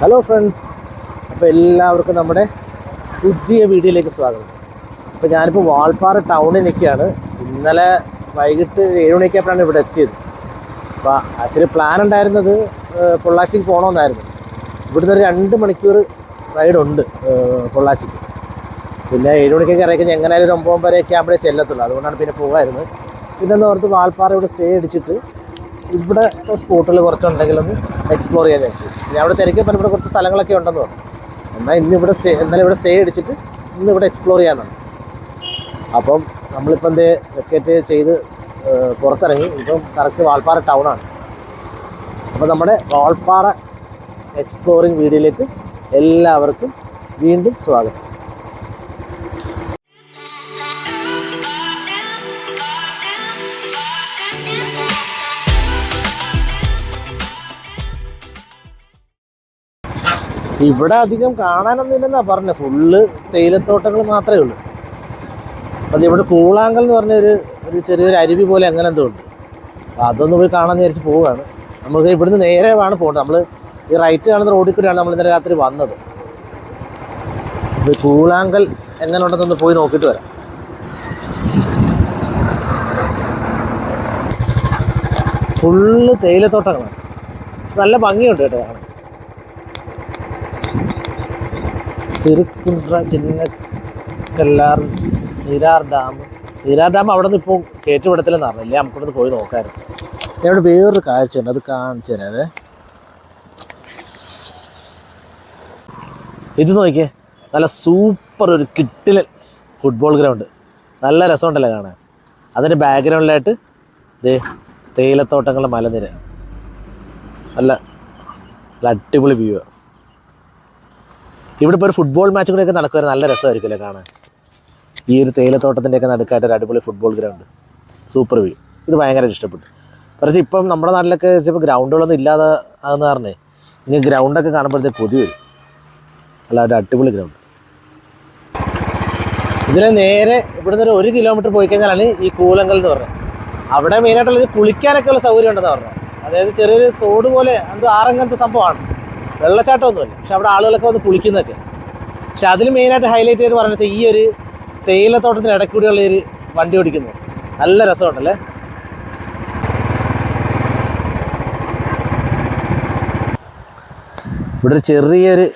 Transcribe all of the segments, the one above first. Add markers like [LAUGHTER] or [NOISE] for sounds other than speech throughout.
Hello friends അപ്പോൾ എല്ലാവർക്കും നമ്മുടെ പുതിയ വീഡിയോയിലേക്ക് സ്വാഗതം. അപ്പോൾ ഞാനിപ്പോൾ വാൾപ്പാറ ടൗണിൽ നിൽക്കുകയാണ്. ഇന്നലെ വൈകിട്ട് ഏഴ് മണിക്കായപ്പോഴാണ് ഇവിടെ എത്തിയത്. അപ്പോൾ ആക്ച്വലി പ്ലാൻ ഉണ്ടായിരുന്നത് പൊള്ളാച്ചിക്ക് പോകണമെന്നായിരുന്നു ഇവിടുന്ന് ഒരു രണ്ട് മണിക്കൂർ റൈഡുണ്ട് പൊള്ളാച്ചിക്ക്. പിന്നെ ഏഴ് മണിക്കൊക്കെ ഇറങ്ങി എങ്ങനെയായാലും ഒരു ഒമ്പത് വരെയൊക്കെ ആകുമ്പോഴേ ചെല്ലത്തുള്ളൂ. അതുകൊണ്ടാണ് പിന്നെ പോകായിരുന്നത് പിന്നെ ഓർത്ത് വാൾപ്പാറ ഇവിടെ സ്റ്റേ അടിച്ചിട്ട് ഇവിടെ സ്പോട്ടിൽ കുറച്ചുണ്ടെങ്കിലൊന്ന് എക്സ്പ്ലോർ ചെയ്യാൻ വെച്ചു ഞാൻ അവിടെ തിരക്കിയപ്പോൾ ഇവിടെ കുറച്ച് സ്ഥലങ്ങളൊക്കെ ഉണ്ടെന്ന് പറഞ്ഞു. എന്നാൽ ഇന്ന് ഇവിടെ സ്റ്റേ എന്നാലും ഇവിടെ സ്റ്റേ അടിച്ചിട്ട് ഇന്ന് ഇവിടെ എക്സ്പ്ലോർ ചെയ്യാനാണ് അപ്പം നമ്മളിപ്പോൾ എന്തേ വെക്കേറ്റ് ചെയ്ത് പുറത്തിറങ്ങി. ഇപ്പം കറക്റ്റ് വാൾപ്പാറ ടൗണാണ് അപ്പോൾ നമ്മുടെ വാൾപ്പാറ എക്സ്പ്ലോറിങ് വീഡിയോയിലേക്ക് എല്ലാവർക്കും വീണ്ടും സ്വാഗതം. ഇവിടെ അധികം കാണാനൊന്നും ഇല്ലെന്നാ പറഞ്ഞത് ഫുള്ള് തേയിലത്തോട്ടങ്ങൾ മാത്രമേ ഉള്ളൂ. അത് ഇവിടെ കൂളാങ്കൽ എന്ന് പറഞ്ഞൊരു ഒരു ചെറിയൊരു അരുവി പോലെ അങ്ങനെ എന്തോ ഉണ്ട്. അപ്പോൾ അതൊന്ന് പോയി കാണാൻ വിചാരിച്ച് പോവുകയാണ് നമുക്ക് ഇവിടുന്ന് നേരെ വേണം പോകേണ്ടത് നമ്മൾ ഈ റൈറ്റ് കാണുന്ന റോഡിൽ കൂടെയാണ് നമ്മൾ ഇന്നലെ രാത്രി വന്നത്. അപ്പോൾ കൂളാങ്കൽ എങ്ങനെ ഉണ്ടെന്നൊന്ന് പോയി നോക്കിയിട്ട് വരാം. ഫുള്ള് തേയിലത്തോട്ടങ്ങളാണ്. നല്ല ഭംഗിയുണ്ട് കേട്ടോ കാണാൻ. സിറുക്കുണ്ട്ര ചിന്നക്കല്ലാർ നീരാർ ഡാം. നീരാർ ഡാം അവിടെ നിന്ന് ഇപ്പോൾ കയറ്റുവിടത്തിലെന്ന് പറഞ്ഞില്ലേ നമുക്കിവിടെ പോയി നോക്കാമായിരുന്നു ഇവിടെ വേറൊരു കാഴ്ചയുണ്ട് അത് കാണിച്ചു ഇത് നോക്കിയേ. നല്ല സൂപ്പർ ഒരു കിട്ടിലൻ ഫുട്ബോൾ ഗ്രൗണ്ട് നല്ല രസമുണ്ടല്ലോ കാണാൻ. അതിന്റെ ബാക്ക്ഗ്രൗണ്ടിലായിട്ട് ദേ തേയിലത്തോട്ടങ്ങളുടെ മലനിര. നല്ല നല്ല അടിപൊളി വ്യൂ ഇവിടെ ഇപ്പോൾ ഒരു ഫുട്ബോൾ മാച്ച് കൂടെയൊക്കെ നടക്കുവാൻ നല്ല രസമായിരിക്കുമല്ലേ കാണാൻ? ഈ ഒരു തേയിലത്തോട്ടത്തിന്റെയൊക്കെ നടുക്കായിട്ട് ഒരു അടിപൊളി ഫുട്ബോൾ ഗ്രൗണ്ട് സൂപ്പർ വ്യൂ ഇത് ഭയങ്കരമായിട്ട് ഇഷ്ടപ്പെട്ടു. പക്ഷേ ഇപ്പം നമ്മുടെ നാട്ടിലൊക്കെ ചിലപ്പോൾ ഗ്രൗണ്ടുകളൊന്നും ഇല്ലാതെ ആകുന്ന കാരണേ ഇനി ഗ്രൗണ്ടൊക്കെ കാണുമ്പോഴത്തേക്ക് കൊതി വരും. അല്ല ഒരു അടിപൊളി ഗ്രൗണ്ട് ഇതിലെ നേരെ ഇവിടുന്ന് ഒരു ഒരു കിലോമീറ്റർ പോയി കഴിഞ്ഞാലാണ് ഈ കൂലങ്കൽ എന്ന് പറഞ്ഞത്. അവിടെ മെയിനായിട്ടുള്ളത് കുളിക്കാനൊക്കെ ഉള്ള സൗകര്യം ഉണ്ടെന്ന് പറഞ്ഞു അതായത് ചെറിയൊരു തോട് പോലെ എന്തോ ആറങ്ങനത്തെ സംഭവമാണ്. വെള്ളച്ചാട്ടമൊന്നുമില്ല. പക്ഷെ അവിടെ ആളുകളൊക്കെ വന്ന് കുളിക്കുന്നൊക്കെ പക്ഷെ അതിൽ മെയിനായിട്ട് ഹൈലൈറ്റ് ചെയ്ത് പറഞ്ഞത് ഈ ഒരു തേയിലത്തോട്ടത്തിന് ഇടയ്ക്ക് കൂടിയുള്ള ഒരു വണ്ടി ഓടിക്കുന്നത്. നല്ല രസമുണ്ടല്ലേ ഇവിടെ ഒരു ചെറിയൊരു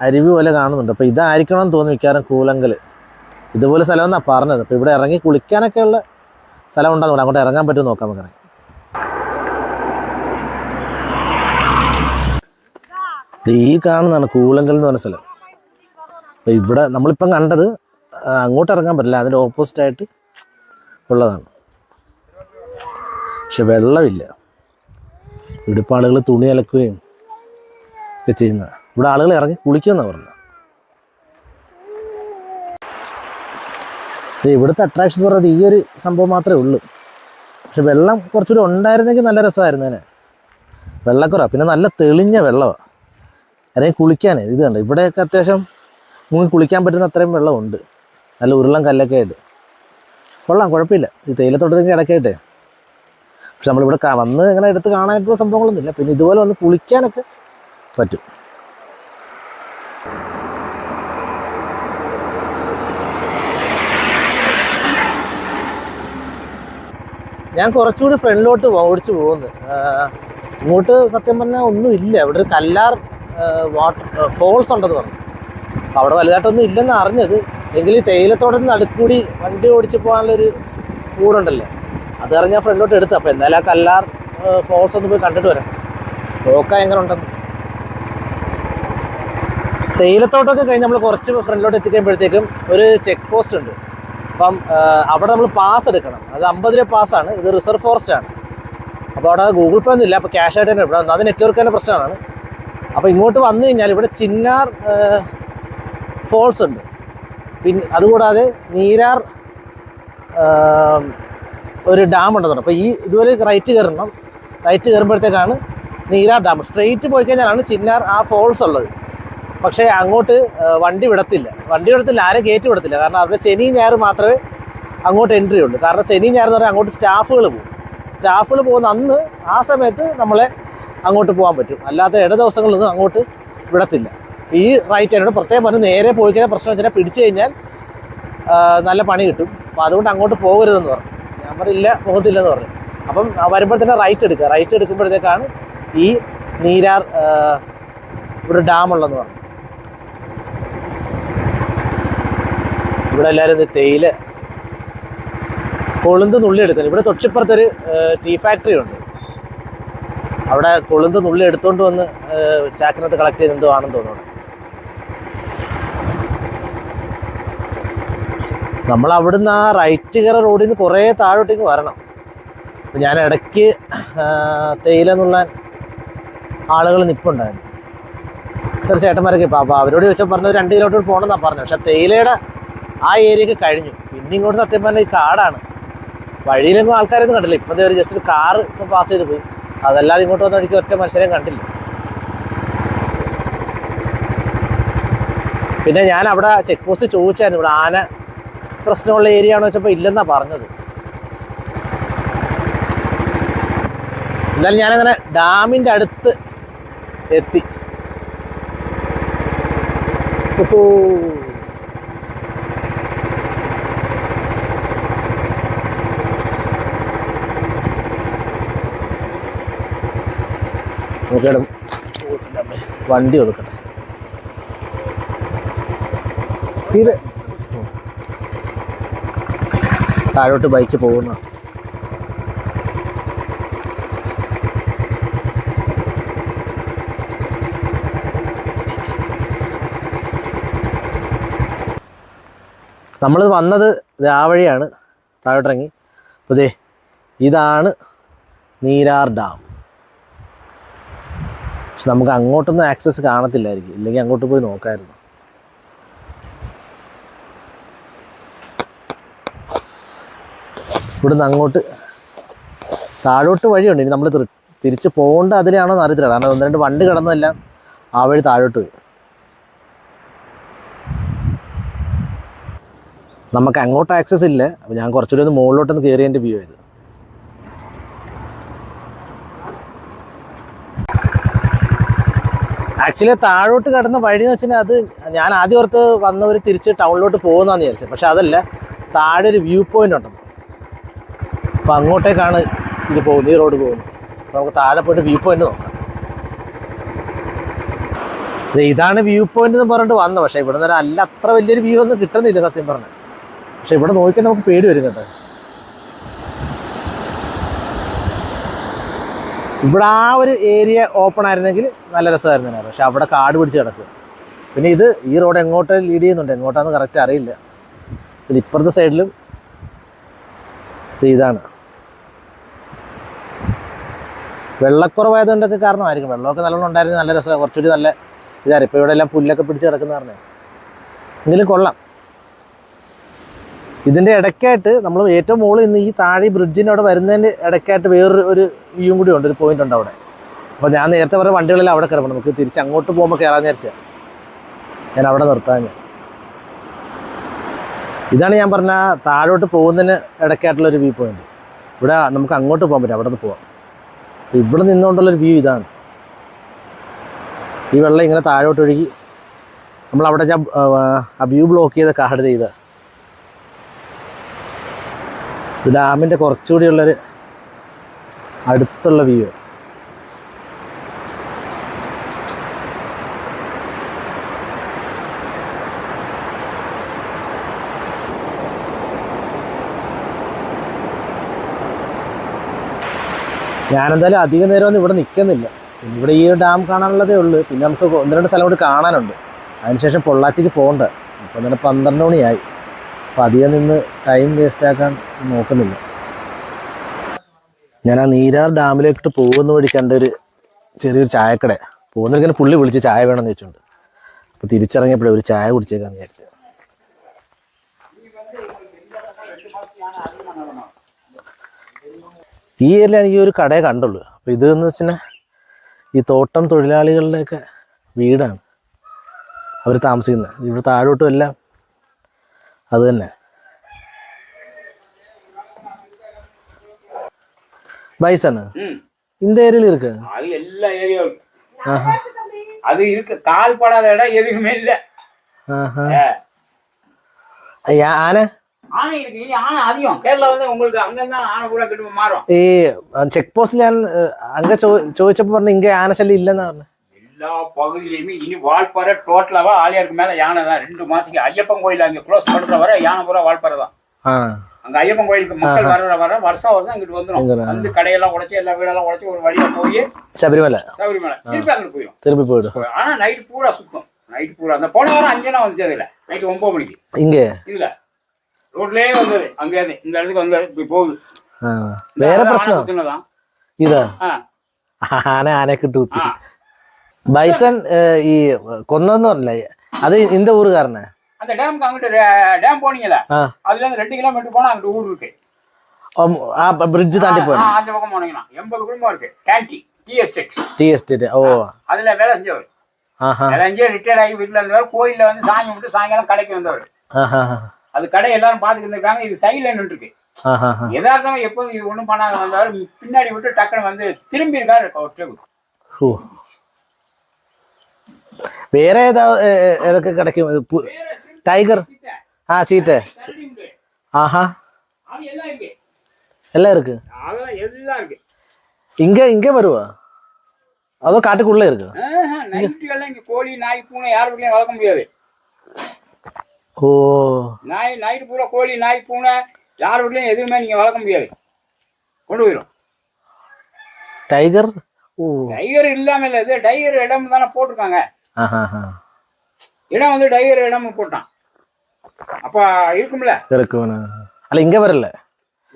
അരുവി പോലെ കാണുന്നുണ്ട്. അപ്പോൾ ഇതായിരിക്കണം എന്ന് തോന്നി മിക്കവാറും കൂലങ്കൽ ഇതുപോലെ സ്ഥലമെന്നാണ് പറഞ്ഞത്. അപ്പോൾ ഇവിടെ ഇറങ്ങി കുളിക്കാനൊക്കെ ഉള്ള സ്ഥലം ഉണ്ടെന്ന് അങ്ങോട്ട് ഇറങ്ങാൻ പറ്റുമോ നോക്കാം നമുക്ക് ഇറങ്ങി. ദേ ഈ കാണുന്നതാണ് കൂളങ്കൽ എന്ന് പറഞ്ഞ സ്ഥലം. അപ്പോൾ ഇവിടെ നമ്മളിപ്പം കണ്ടത് അങ്ങോട്ട് ഇറങ്ങാൻ പറ്റില്ല. അതിന്റെ ഓപ്പോസിറ്റായിട്ട് ഉള്ളതാണ്. പക്ഷെ വെള്ളമില്ല. ഇവിടെ ഇപ്പോൾ ആളുകൾ തുണി അലക്കുകയും ഒക്കെ ചെയ്യുന്ന. ഇവിടെ ആളുകൾ ഇറങ്ങി കുളിക്കുമെന്നാണ് പറഞ്ഞത്. ഇവിടുത്തെ എന്ന് പറയുന്നത് ഈ ഒരു സംഭവം മാത്രമേ ഉള്ളൂ. പക്ഷെ വെള്ളം കുറച്ചുകൂടി ഉണ്ടായിരുന്നെങ്കിൽ നല്ല രസമായിരുന്നേനെ വെള്ളക്കുറ പിന്നെ നല്ല തെളിഞ്ഞ വെള്ളമാണ് അല്ലെങ്കിൽ കുളിക്കാൻ ഇത് കണ്ട? ഇവിടെയൊക്കെ അത്യാവശ്യം മുങ്ങി കുളിക്കാൻ പറ്റുന്ന അത്രയും വെള്ളമുണ്ട്. നല്ല ഉരുളം കല്ലൊക്കെ ആയിട്ട്. കൊള്ളാം കുഴപ്പമില്ല. ഈ തേയിലത്തോട്ടത്തേക്ക് ഇടയ്ക്കായിട്ടേ പക്ഷെ നമ്മളിവിടെ വന്ന് ഇങ്ങനെ എടുത്ത് കാണാനായിട്ടുള്ള സംഭവങ്ങളൊന്നുമില്ല. പിന്നെ ഇതുപോലെ വന്ന് കുളിക്കാനൊക്കെ പറ്റും. ഞാൻ കുറച്ചുകൂടി ഫ്രണ്ടിലോട്ട് ഓടിച്ചു പോകുന്നു. ഇങ്ങോട്ട് സത്യം പറഞ്ഞാൽ ഒന്നും ഇല്ല ഇവിടെ ഒരു കല്ലാർ വാട്ടർ ഫോൾസ് ഉണ്ടെന്ന് പറഞ്ഞു. അവിടെ വലുതായിട്ടൊന്നും ഇല്ലെന്ന് അറിഞ്ഞത്. എങ്കിൽ ഈ തേയിലത്തോടൊന്ന് നടുക്കൂടി വണ്ടി ഓടിച്ച് പോകാനുള്ളൊരു കൂടുണ്ടല്ലോ. അത് അറിഞ്ഞാൽ ഫ്രണ്ടിലോട്ട് എടുത്തു. അപ്പോൾ എന്തായാലും ആ കല്ലാർ ഫോൾസ് ഒന്ന് പോയി കണ്ടിട്ട് വരാം. നോക്കാം എങ്ങനെ ഉണ്ടെന്ന്. തേയിലത്തോട്ടൊക്കെ കഴിഞ്ഞ് നമ്മൾ കുറച്ച് ഫ്രണ്ടിലോട്ട് എത്തിക്കഴിയുമ്പോഴത്തേക്കും ഒരു ചെക്ക് പോസ്റ്റ് ഉണ്ട്. അപ്പം അവിടെ നമ്മൾ പാസ് എടുക്കണം. അത് അമ്പത് രൂപ പാസ്സാണ് ഇത് റിസർവ് ഫോറസ്റ്റ് ആണ്. അപ്പോൾ അവിടെ ഗൂഗിൾ പേ ഒന്നും ഇല്ല അപ്പോൾ ക്യാഷ് ആയിട്ട് തന്നെ ഇവിടെ അത് നെറ്റ്വർക്ക് തന്നെ പ്രശ്നമാണ്. അപ്പോൾ ഇങ്ങോട്ട് വന്നു കഴിഞ്ഞാൽ ഇവിടെ ചിന്നാർ ഫോൾസ് ഉണ്ട്. പിന്നെ അതുകൂടാതെ നീരാർ ഒരു ഡാം ഉണ്ടെന്ന് അപ്പോൾ ഈ ഇതുവരെ റൈറ്റ് കയറണം. റൈറ്റ് കയറുമ്പോഴത്തേക്കാണ് നീരാർ ഡാം സ്ട്രെയിറ്റ് പോയി കഴിഞ്ഞാലാണ് ചിന്നാർ ആ ഫോൾസ് ഉള്ളത്. പക്ഷേ അങ്ങോട്ട് വണ്ടി വിടത്തില്ല. വണ്ടി വിടത്തില്ല ആരെ കയറ്റി വിടത്തില്ല. കാരണം അവിടെ ശനി ഞായർ മാത്രമേ അങ്ങോട്ട് എൻട്രി ഉള്ളൂ. കാരണം ശനി ഞായർ എന്ന് പറഞ്ഞാൽ അങ്ങോട്ട് സ്റ്റാഫുകൾ പോകും. സ്റ്റാഫുകൾ പോകുന്ന അന്ന് ആ സമയത്ത് നമ്മളെ അങ്ങോട്ട് പോകാൻ പറ്റും. അല്ലാത്ത ഇട ദിവസങ്ങളിലൊന്നും അങ്ങോട്ട് വിടത്തില്ല. ഈ റൈറ്റ് എന്നോട് പ്രത്യേകം പറഞ്ഞ് നേരെ പോയി കഴിഞ്ഞാൽ പ്രശ്നം വെച്ചാൽ പിടിച്ചു കഴിഞ്ഞാൽ നല്ല പണി കിട്ടും. അപ്പോൾ അതുകൊണ്ട് അങ്ങോട്ട് പോകരുതെന്ന് പറഞ്ഞു. ഞാൻ പറയില്ല പോകത്തില്ലെന്ന് പറഞ്ഞു. അപ്പം വരുമ്പോൾ തന്നെ റൈറ്റ് എടുക്കുക. റൈറ്റ് എടുക്കുമ്പോഴത്തേക്കാണ് ഈ നീരാർ ഇവിടെ ഡാം ഉള്ളതെന്ന് പറഞ്ഞു ഇവിടെ എല്ലാവരും തേയില കൊളുന്ത് നുള്ളി എടുക്കുന്നത് ഇവിടെ തൊട്ടിപ്പുറത്തൊരു ടീ ഫാക്ടറി ഉണ്ട്. അവിടെ കൊളുന്ത് നുള്ളി എടുത്തുകൊണ്ട് വന്ന് ചാക്കിനകത്ത് കളക്ട് ചെയ്ത് എന്തോ ആണെന്ന് തോന്നുന്നു. നമ്മൾ അവിടുന്ന് ആ റൈറ്റ് കയറ റോഡിൽ നിന്ന് കുറേ താഴോട്ടേക്ക് വരണം. ഞാൻ ഇടയ്ക്ക് തേയില നുള്ളാൻ ആളുകൾ നിൽപ്പുണ്ടായിരുന്നു ചെറിയ ചേട്ടന്മാരൊക്കെ ഇപ്പം അപ്പോൾ അവരോട് ചോദിച്ചാൽ പറഞ്ഞത് രണ്ട് കിലോമീറ്റർ പോകണമെന്നാണ് പറഞ്ഞത് പക്ഷേ തേയിലയുടെ ആ ഏരിയക്ക് കഴിഞ്ഞു. പിന്നെ ഇങ്ങോട്ട് സത്യം പറഞ്ഞാൽ ഈ കാടാണ്. വഴിയിലൊന്നും ആൾക്കാരൊന്നും കണ്ടില്ല. ഇപ്പം ഒരു ജസ്റ്റ് ഒരു കാറ് ഇപ്പം പാസ് ചെയ്ത് പോയി. അതല്ലാതെ ഇങ്ങോട്ട് വന്ന വഴിക്ക് ഒറ്റ മനുഷ്യരെയും കണ്ടില്ല. പിന്നെ ഞാൻ അവിടെ ചെക്ക് പോസ്റ്റ് ചോദിച്ചായിരുന്നു. ഇവിടെ ആന പ്രശ്നമുള്ള ഏരിയ ആണോ വെച്ചപ്പോൾ ഇല്ലെന്നാ പറഞ്ഞത്. എന്നാലും ഞാനങ്ങനെ ഡാമിന്റെ അടുത്ത് എത്തി. ഓഹോ. നോക്കിയാലും വണ്ടി ഒതുക്കട്ടെ. ഇത് താഴോട്ട് ബൈക്ക് പോകുന്ന. നമ്മൾ വന്നത് ആ താഴോട്ടിറങ്ങി. അപ്പോൾ ഇതാണ് നീരാർ ഡാം പക്ഷെ നമുക്ക് അങ്ങോട്ടൊന്നും ആക്സസ് കാണത്തില്ലായിരിക്കും. ഇല്ലെങ്കിൽ അങ്ങോട്ട് പോയി നോക്കായിരുന്നു. ഇവിടുന്ന് അങ്ങോട്ട് താഴോട്ട് വഴിയുണ്ട്. ഇനി നമ്മൾ തിരിച്ച് പോകേണ്ട അതിലാണോ എന്ന് അറിയത്തില്ല. കാരണം ഒന്ന് രണ്ട് വണ്ടി കിടന്നതെല്ലാം ആ വഴി താഴോട്ട് പോയി. നമുക്ക് അങ്ങോട്ട് ആക്സസ് ഇല്ല. അപ്പോൾ ഞാൻ കുറച്ചുകൂടി ഒന്ന് മുകളിലോട്ടൊന്ന് കയറി എന്റെ വ്യൂ ചെയ്ത് ആക്ച്വലി താഴോട്ട് കടന്ന വഴി എന്ന് വെച്ചാൽ അത് ഞാൻ ആദ്യം ഓർത്ത് വന്നവർ തിരിച്ച് ടൗണിലോട്ട് പോകുന്നതെന്ന് വിചാരിച്ചത്. പക്ഷെ അതല്ല. താഴെ ഒരു വ്യൂ പോയിന്റ് ഉണ്ടെന്ന് അപ്പോൾ അങ്ങോട്ടേക്കാണ് ഇത് പോകുന്നത് ഈ റോഡ് പോകുന്നത്. അപ്പോൾ നമുക്ക് താഴെ പോയിട്ട് വ്യൂ പോയിന്റ് നോക്കാം. ഇതാണ് വ്യൂ പോയിന്റ് എന്ന് പറഞ്ഞിട്ട് വന്നത്. പക്ഷേ ഇവിടെ നിന്ന് അല്ല അത്ര വലിയൊരു വ്യൂ ഒന്നും കിട്ടുന്നില്ല സത്യം പറഞ്ഞാൽ. പക്ഷെ ഇവിടെ നോക്കിയാൽ നമുക്ക് പേടി വരും കേട്ടോ. ഇവിടെ ആ ഒരു ഏരിയ ഓപ്പൺ ആയിരുന്നെങ്കിൽ നല്ല രസമായിരുന്നു പക്ഷെ അവിടെ കാട് പിടിച്ച് കിടക്കുക. പിന്നെ ഇത് ഈ റോഡ് എങ്ങോട്ട് ലീഡ് ചെയ്യുന്നുണ്ട്? എങ്ങോട്ടാന്ന് കറക്റ്റ് അറിയില്ല. ഇത് ഇപ്പുറത്തെ സൈഡിലും ഇത് ഇതാണ്. വെള്ളക്കുറവായതുകൊണ്ടൊക്കെ കാരണമായിരിക്കും. വെള്ളമൊക്കെ നല്ലോണം ഉണ്ടായിരുന്നു നല്ല രസമാണ് കുറച്ചുകൂടി നല്ല ഇതാണ് ഇപ്പോൾ ഇവിടെ എല്ലാം പുല്ലൊക്കെ പിടിച്ച് കിടക്കുന്ന പറഞ്ഞേ. എങ്കിലും കൊള്ളാം. ഇതിന്റെ ഇടയ്ക്കായിട്ട് നമ്മൾ ഏറ്റവും മുകളിൽ നിന്ന് ഈ താഴെ ബ്രിഡ്ജിന്റെ അവിടെ വരുന്നതിന്റെ ഇടയ്ക്കായിട്ട് വേറൊരു ഒരു വ്യൂ കൂടി ഉണ്ട് ഒരു പോയിന്റ് ഉണ്ട് അവിടെ. അപ്പോൾ ഞാൻ നേരത്തെ പറഞ്ഞ വണ്ടികളെല്ലാം അവിടെ കിടക്കണം. നമുക്ക് തിരിച്ച് അങ്ങോട്ട് പോകുമ്പോൾ കയറാൻ വിചാരിച്ച ഞാൻ അവിടെ നിർത്താൻ ഇതാണ് ഞാൻ പറഞ്ഞ താഴോട്ട് പോകുന്നതിന് ഇടയ്ക്കായിട്ടുള്ള ഒരു വ്യൂ പോയിന്റ് ഇവിടെ നമുക്ക് അങ്ങോട്ട് പോകാൻ പറ്റും അവിടെ നിന്ന് പോവാം ഇവിടെ നിന്നുകൊണ്ടുള്ളൊരു വ്യൂ ഇതാണ്. ഈ വെള്ളം ഇങ്ങനെ താഴോട്ട് ഒഴുകി. നമ്മൾ അവിടെ ആ വ്യൂ ബ്ലോക്ക് ചെയ്ത കാട് ചെയ്ത ഡാമിന്റെ കുറച്ചുകൂടിയുള്ളൊരു അടുത്തുള്ള വ്യൂ ഞാനെന്തായാലും അധിക നേരമൊന്നും ഇവിടെ നിൽക്കുന്നില്ല. ഇവിടെ ഈ ഡാം കാണാനുള്ളതേ ഉള്ളൂ. പിന്നെ നമുക്ക് ഒന്ന് രണ്ട് സ്ഥലം കൂടി കാണാനുണ്ട്. അതിനുശേഷം പൊള്ളാച്ചിക്ക് പോകണ്ട. അപ്പോൾ ഇന്നലെ പന്ത്രണ്ട് മണിയായി. അപ്പോൾ അധികം നിന്ന് ടൈം വേസ്റ്റ് ആക്കാൻ നോക്കുന്നില്ല. ഞാൻ ആ നീരാർ ഡാമിലേക്ക് പോകുന്ന വഴി കണ്ടൊരു ചെറിയൊരു ചായക്കട. പോകുന്നവരിങ്ങനെ പുള്ളി വിളിച്ച് ചായ വേണമെന്ന് വെച്ചിട്ടുണ്ട് അപ്പോൾ തിരിച്ചിറങ്ങിയപ്പോഴേ ഒരു ചായ കുടിച്ചേക്കാന്ന് വിചാരിച്ചത് ഈ ഏരിയയിൽ എനിക്ക് ഒരു കടയെ കണ്ടുള്ളൂ. അപ്പോൾ ഇതെന്ന് വെച്ചാൽ ഈ തോട്ടം തൊഴിലാളികളുടെയൊക്കെ വീടാണ്. അവർ താമസിക്കുന്നത്. ഇവിടെ താഴോട്ടും എല്ലാം അത് തന്നെ வயசான ம் இந்த ஏரியால இருக்கு அது எல்லா ஏரியாவும் ஆஹா. அது இருக்கு கால் படாத இடம் எதுவுமே இல்ல ആഹാ. ஏ, അയ്യ, ആന ஆனை இருக்கு இனி ஆனை அதிகம் கேரளா வந்து உங்களுக்கு அங்கங்க ஆனை கூட கிட்ட மாறும் ഈ ചെക്ക് പോസ്റ്റിൽ ഞാൻ ഏഹ്, അങ്ങ ചോ- ചോദിച്ചപ്പോ പറഞ്ഞു ഇങ്ങ ആനശല്യം ഇല്ലെന്നാ പറഞ്ഞു எல்லா பகுதியிலையுமே இனி வாழ்ப்பாறை டோட்டலாகவே ஆலியாருக்கு மேலே யானை தான். ரெண்டு மாதத்துக்கு ஐயப்பன் கோயில் அங்கே க்ளோஸ் பண்ணுற வர யானை பூரா வால்பாறை தான். அங்கே ஐயப்பன் கோயிலுக்கு மக்கள் வர வர வருஷம் வருஷம் இங்கிட்டு வந்துடும் வந்து கடையெல்லாம் உடச்சி எல்லா வீடெல்லாம் உடச்சி ஒரு வழியில் போய் சபரிமலை. சபரிமலை. திருப்பி அங்கே போயிடும் திருப்பி போயிடும். ஆனால் நைட் பூரா சுத்தம். நைட் பூரா. அந்த போன வாரம் அஞ்சு நாள் வந்துச்சு அதில். நைட்டு ஒம்பது மணிக்கு. இங்கே? இல்லை. ரோட்லேயே வந்தது. அங்கேருந்து இந்த இடத்துக்கு வந்தது. இப்படி போகுது. வேற பிரச்சனை. தான் இதா? ஆனா ஆனை ബൈസൺ ഈ കൊന്നെന്ന് പറഞ്ഞില്ല? അത് இந்த ஊருக்காரன அந்த டேம்க்கு அங்கிட்டு டேம் போனீங்களா அதுல இருந்து ரெண்டு கிலோமீட்டர் போனா அங்கிட்டு ஊர் இருக்கு பிரிட்ஜ் தாண்டி போறோம் அந்த பக்கம் போனீங்கன்னா எண்பது குடும்பம் இருக்கு Kandy tea estate tea estate ஓ அதுல வேலை செஞ்சவர் வேலை செஞ்சு ரிட்டையர்ட் ஆகி வீட்டுல இருந்தவர் கோயில்ல வந்து சாமி மட்டும் சாயங்காலம் கடைக்கு வந்தவர் அது கடை எல்லாரும் பாத்துக்கிட்டு இருக்காங்க இது சைட்ல நின்று இருக்கு யதார்த்தமா எப்பவும் இது ஒண்ணும் பண்ணாத வந்தவர் பின்னாடி விட்டு டக்குன்னு வந்து திரும்பி இருக்காரு ஒற்றை വേറെ ഏതാ ഏ- ഏ- ഏതൊക്കെ കിടക്കും ഇത് പു- ടൈഗർ சீத்தை, ആ ചീറ്റ് கரடி உண்டு. ആഹാ அது எல்லாம் இருக்கு എല്ലാം இருக்கு அதெல்லாம் எல்லாம் இருக்கு இங்க இங்க வருவா அதோ காட்டுக்குள்ள இருக்கு ஆஹா, நைட்டுக்கெல்லாம் இங்க கோழி நாய் பூனை யார் வீட்லயும் வளர்க்க முடியாது ஓ நாய் நைட்டு பூரா கோழி நாய் பூனை யார் வீட்லயும் எதுவுமே நீங்க வளர்க்க முடியாது கொண்டு போயிடும் டைகர் ஓ டைகர் இல்லாம இல்ல இது டைகர் இடம் தானே போட்டிருக்காங்க ஆஹா ஆஹா. இடம் வந்து டைகர் இடம்னு போட்டான். அப்ப இருக்கும்ல? இருக்கு அல்ல இங்க வரல.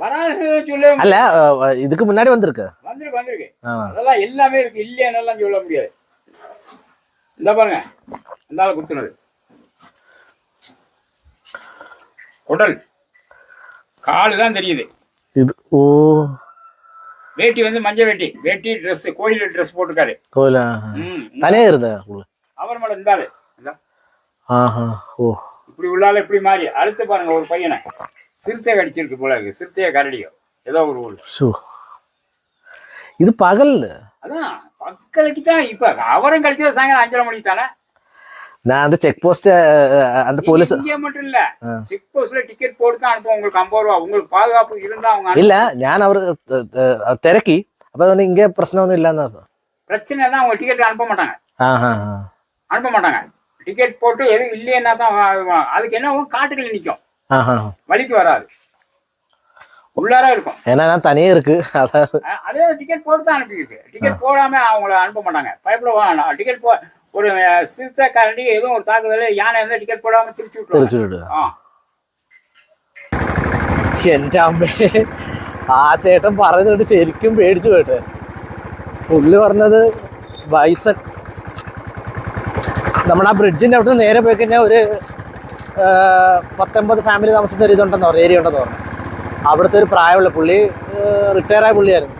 வராது சொல்ல அல்ல இதுக்கு முன்னாடி வந்திருக்கு. வந்திருக்கு வந்திருக்கு. அதெல்லாம் எல்லாமே இருக்கு இல்லையானெல்லாம் சொல்ல முடியாது. இந்த பாருங்க இந்த ஆள் குத்துனது. குடல். காலு தான் தெரியுது. இது ஓ. வேட்டி வந்து மஞ்சள் வேட்டி. வேட்டி Dress கோயில் Dress போட்டிருக்காரு. கோயில? தனியா இருந்தா அவர் மேல இருந்தாரு இந்தா. ஆஹா ஓ இப்படி உள்ளால இப்படி மாறி அடுத்து பாருங்க ஒரு பையனை சிறுத்தை கடிச்சிருக்கு போல இருக்கு சிறுத்தைய கரடியோ ஏதோ ஒரு ஊர்ல ஷோ இது பகல் அதான் மக்களுக்கு தான் இப்ப அவரும் கழிச்சது சாயங்காலம் அஞ்சரை மணிக்கு தானே நான் அந்த செக் போஸ்ட் அந்த போலீஸ் இங்கே மட்டும் இல்ல ஆ. செக் போஸ்ட்ல டிக்கெட் போட்டு தான் அனுப்புவோம் உங்களுக்கு ஐம்பது ரூபா உங்களுக்கு பாதுகாப்பு இருந்தா அவங்க அனு- ഇല്ല ഞാൻ അവർ തിരക്കി അപ്പൊ അതുകൊണ്ട് ഇങ്ങനെ പ്രശ്നമൊന്നും ഇല്ലെന്നാ സാർ பிரச்சனை தான் அவங்க டிக்கெட் அனுப்ப மாட்டாங்க ആ ഹാ அனுப்ப மாட்டாங்க டிக்கெட் போட்டு எதுவும் இல்லைன்னா தான் வா- வா- அதுக்கு என்ன ஆகும்? காட்டுக்குள்ள நிற்கும் ആ ഹാ வழிக்கு வராது உள்ளார இருக்கும் ஏன்னா நான் தனியே இருக்கு அதான் அ- அதே டிக்கெட் போட்டு தான் அனுப்பியிருக்கு டிக்கெட் போடாம அவங்கள அனுப்ப மாட்டாங்க பயப்பட வேணாம் டிக்கெட் போ ஒரு அஹ், சிறுத்தை கரண்டி எதுவும் ஒரு தாக்குதல் யானை இருந்தால் டிக்கெட் போடாம திருச்சி விட்டுருவாங்க തിരിച്ചു വിടുക ஆ എന്റെ അമ്മേ ആ ചേട്ടൻ പറയുന്നിട്ട് ശരിക്കും പേടിച്ചു പോയിട്ട് പുള്ളി പറഞ്ഞത് ബൈസൺ നമ്മുടെ ആ ബ്രിഡ്ജിന്റെ അവിടെ നിന്ന് നേരെ പോയി കഴിഞ്ഞാൽ ഒരു പത്തൊമ്പത് ഫാമിലി താമസിക്കുന്ന ഒരു ഇതുണ്ടെന്ന് പറഞ്ഞു ഏരിയ ഉണ്ടെന്ന് പറഞ്ഞു അവിടുത്തെ ഒരു പ്രായമുള്ള പുള്ളി റിട്ടയർ ആയ പുള്ളിയായിരുന്നു.